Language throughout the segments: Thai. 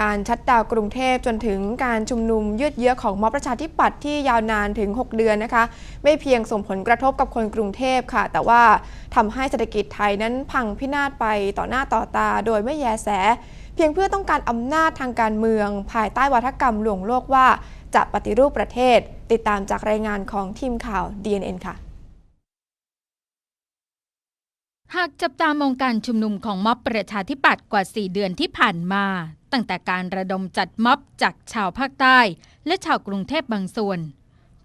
การชัดดาวกรุงเทพจนถึงการชุมนุมยืดเยื้อของม็อบประชาธิปัตย์ที่ยาวนานถึง 6 เดือนนะคะ ไม่เพียงส่งผลกระทบกับคนกรุงเทพค่ะ แต่ว่าทำให้เศรษฐกิจไทยนั้นพังพินาศไปต่อหน้าต่อตา โดยไม่แยแส เพียงเพื่อต้องการอำนาจทางการเมือง ภายใต้วัฒกรรมหลวงโลกว่าจะปฏิรูปประเทศ ติดตามจากรายงานของทีมข่าว DNN ค่ะหากจับตามองการชุมนุมของม็อบประชาธิปัตย์กว่า 4 เดือนที่ผ่านมา ตั้งแต่การระดมจัดม็อบจากชาวภาคใต้ และชาวกรุงเทพบางส่วน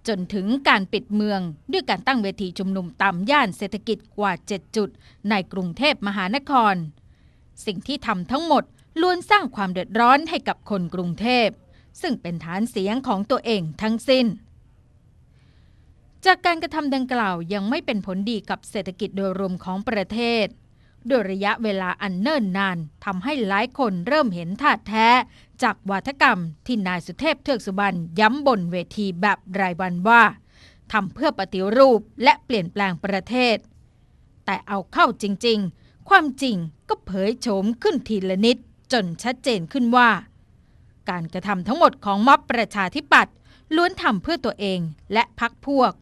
จนถึงการปิดเมืองด้วยการตั้งเวทีชุมนุมตามย่านเศรษฐกิจกว่า 7 จุด ในกรุงเทพมหานคร สิ่งที่ทำทั้งหมดล้วนสร้างความเดือดร้อนให้กับคนกรุงเทพ ซึ่งเป็นฐานเสียงของตัวเองทั้งสิ้น จากการกระทำดังกล่าวยังไม่เป็นผลดีกับเศรษฐกิจโดยรวมของประเทศ โดยระยะเวลาอันเนิ่นนานทำให้หลายคนเริ่มเห็นท่าแท้ จากวาทกรรมที่นายสุเทพเทือกสุบรรณย้ำบนเวทีแบบรายวันว่าทำเพื่อปฏิรูปและเปลี่ยนแปลงประเทศ แต่เอาเข้าจริง ๆ ความจริงก็เผยโฉมขึ้นทีละนิดจนชัดเจนขึ้นว่า การกระทำทั้งหมดของม็อบประชาธิปัตย์ล้วนทำเพื่อตัวเองและพักพวก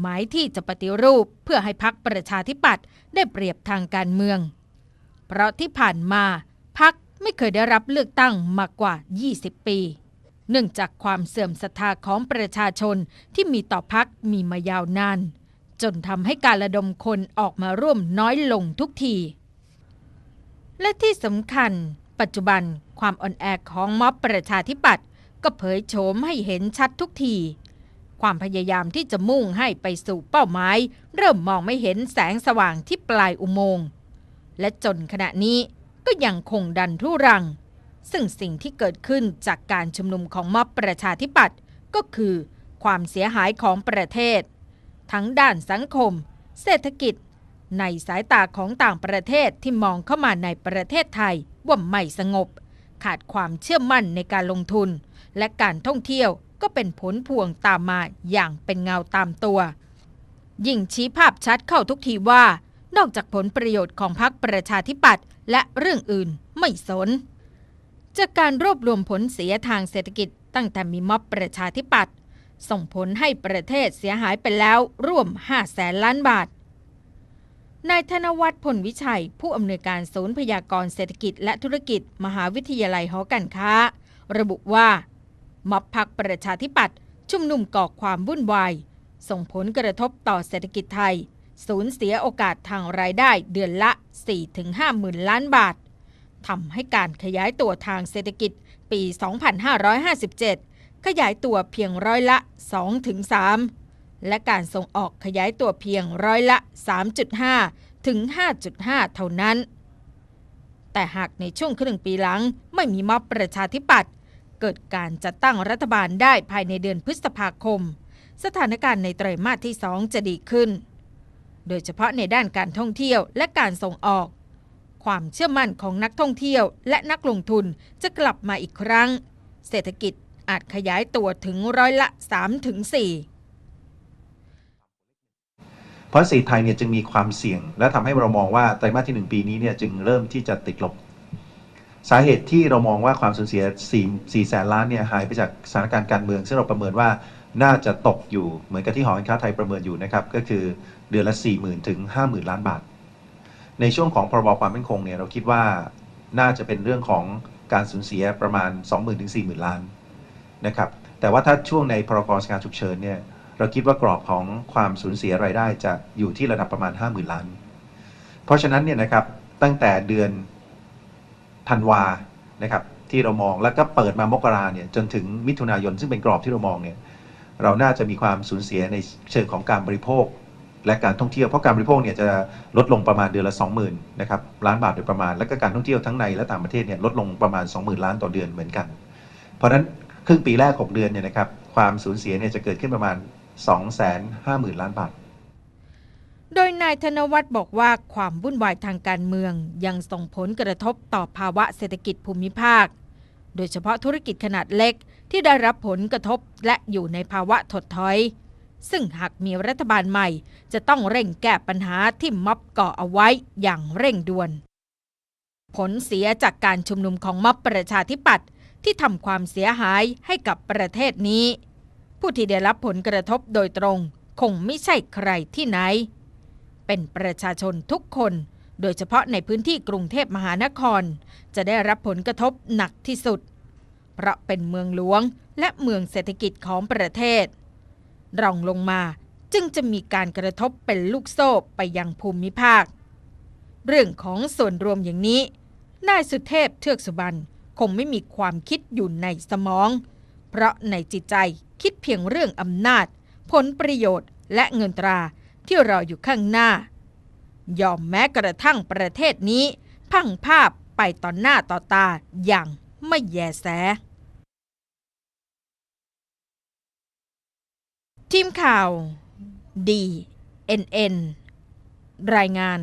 หมายที่จะปฏิรูปเพื่อให้พักประชาธิปัตย์ได้เปรียบทางการเมือง เพราะที่ผ่านมาพักไม่เคยได้รับเลือกตั้งมากว่า 20 ปี เนื่องจากความเสื่อมศรัทธาของประชาชนที่มีต่อพักมีมายาวนาน จนทำให้การระดมคนออกมาร่วมน้อยลงทุกที และที่สำคัญ ปัจจุบันความอ่อนแอของม็อบประชาธิปัตย์ก็เผยโฉมให้เห็นชัดทุกที ความพยายามที่จะมุ่งให้ไปสู่เป้าหมาย เริ่มมองไม่เห็นแสงสว่างที่ปลายอุโมงค์และจนขณะนี้ก็ยังคงดันทุรัง ซึ่งสิ่งที่เกิดขึ้นจากการชุมนุมของม็อบประชาธิปัตย์ก็คือ ความเสียหายของประเทศ ทั้งด้านสังคม เศรษฐกิจ ในสายตาของต่างประเทศที่มองเข้ามาในประเทศไทยว่าไม่สงบ ขาดความเชื่อมั่นในการลงทุน และการท่องเที่ยว ก็เป็นผลพวงตามมาอย่างเป็นเงาตามตัว ยิ่งชี้ภาพชัดเข้าทุกทีว่า นอกจากผลประโยชน์ของพรรคประชาธิปัตย์และเรื่องอื่นไม่สน จากการรวบรวมผลเสียทางเศรษฐกิจตั้งแต่มีม็อบประชาธิปัตย์ส่งผลให้ประเทศเสียหายไปแล้วร่วม 5 แสนล้านบาท นายธนวัฒน์พลวิชัย ผู้อำนวยการศูนย์พยากรณ์เศรษฐกิจและธุรกิจ มหาวิทยาลัยหอการค้า ระบุว่า ม็อบพักประชาธิปัตย์ชุมนุมก่อความวุ่นวาย ส่งผลกระทบต่อเศรษฐกิจไทย สูญเสียโอกาสทางรายได้เดือนละ 4-5หมื่นล้านบาททำให้การขยายตัวทางเศรษฐกิจปี 2557 ขยายตัวเพียงร้อยละ 2-3 และการส่งออกขยายตัวเพียงร้อยละ 3.5 ถึง 5.5 เท่านั้น แต่หากในช่วงครึ่งปีหลังไม่มีม็อบประชาธิปัตย์ เกิดการจัดตั้งรัฐบาลได้ภายในเดือนพฤษภาคม สถานการณ์ในไตรมาสที่ 2 จะดีขึ้น โดยเฉพาะในด้านการท่องเที่ยวและการส่งออก ความเชื่อมั่นของนักท่องเที่ยวและนักลงทุนจะกลับมาอีกครั้ง เศรษฐกิจอาจขยายตัวถึงร้อยละ 3-4เพราะเศรษฐไทยเนี่ยจึงมีความเสี่ยง และทำให้เรามองว่าไตรมาสที่ 1 ปีนี้เนี่ยจึงเริ่มที่จะติดลบ สาเหตุที่เรามองว่าความสูญเสีย4 4แสนล้านเนี่ยหายไปจากสถานการณ์การเมือง ซึ่งเราประเมินว่าน่าจะตกอยู่เหมือนกับที่หอการค้าไทยประเมินอยู่นะครับ ก็คือเดือนละ 4 0,000 ถึง 50,000 ล้านบาท ในช่วงของพรบความมั่นคงเนี่ยเราคิดว่าน่าจะเป็นเรื่องของการสูญเสียประมาณ 20,000 ถึง 40,000 ล้านนะครับแต่ว่าถ้าช่วงในพรกสการฉุกเฉินเนี่ยเราคิดว่ากรอบของความสูญเสียรายได้จะอยู่ที่ระดับประมาณ 50,000 ล้าน เพราะฉะนั้นเนี่ยนะครับตั้งแต่เดือน ธันวานะครับที่เรามองแล้วก็เปิดมามกราเนี่ยจนถึงมิถุนายนซึ่งเป็นกรอบที่เรามองเนี่ยเราน่าจะมีความสูญเสียในเชิงของการบริโภค และการท่องเที่ยวเพราะการบริโภคเนี่ยจะลดลงประมาณเดือนละ 20,000นะครับล้านบาทโดยประมาณ แล้วก็การท่องเที่ยวทั้งในและต่างประเทศเนี่ยลดลงประมาณ 20,000 ล้านต่อเดือนเหมือนกัน เพราะฉะนั้นครึ่งปีแรก 6 เดือนเนี่ยนะครับความสูญเสียเนี่ยจะเกิดขึ้นประมาณ 250,000 ล้านบาท โดยนายธนวัฒน์บอกว่าความวุ่นวายทางการเมือง ยังส่งผลกระทบต่อภาวะเศรษฐกิจภูมิภาค โดยเฉพาะธุรกิจขนาดเล็กที่ได้รับผลกระทบและอยู่ในภาวะถดถอย ซึ่งหากมีรัฐบาลใหม่ จะต้องเร่งแก้ปัญหาที่ม็อบก่อเอาไว้อย่างเร่งด่วน ผลเสียจากการชุมนุมของม็อบประชาธิปัตย์ที่ทำความเสียหายให้กับประเทศนี้ ผู้ที่ได้รับผลกระทบโดยตรง คงไม่ใช่ใครที่ไหน เป็นประชาชนทุกคน โดยเฉพาะในพื้นที่กรุงเทพมหานคร จะได้รับผลกระทบหนักที่สุด เพราะเป็นเมืองหลวงและเมืองเศรษฐกิจของประเทศ รองลงมาจึงจะมีการกระทบเป็นลูกโซ่ไปยังภูมิภาค เรื่องของส่วนรวมอย่างนี้ นายสุเทพเทือกสุบรรณคงไม่มีความคิดอยู่ในสมอง เพราะในจิตใจคิดเพียงเรื่องอำนาจ ผลประโยชน์และเงินตรา ที่รออยู่ข้างหน้า ยอมแม้กระทั่งประเทศนี้ พังภาพไปต่อหน้าต่อตาอย่างไม่แยแส ทีมข่าว D N N รายงาน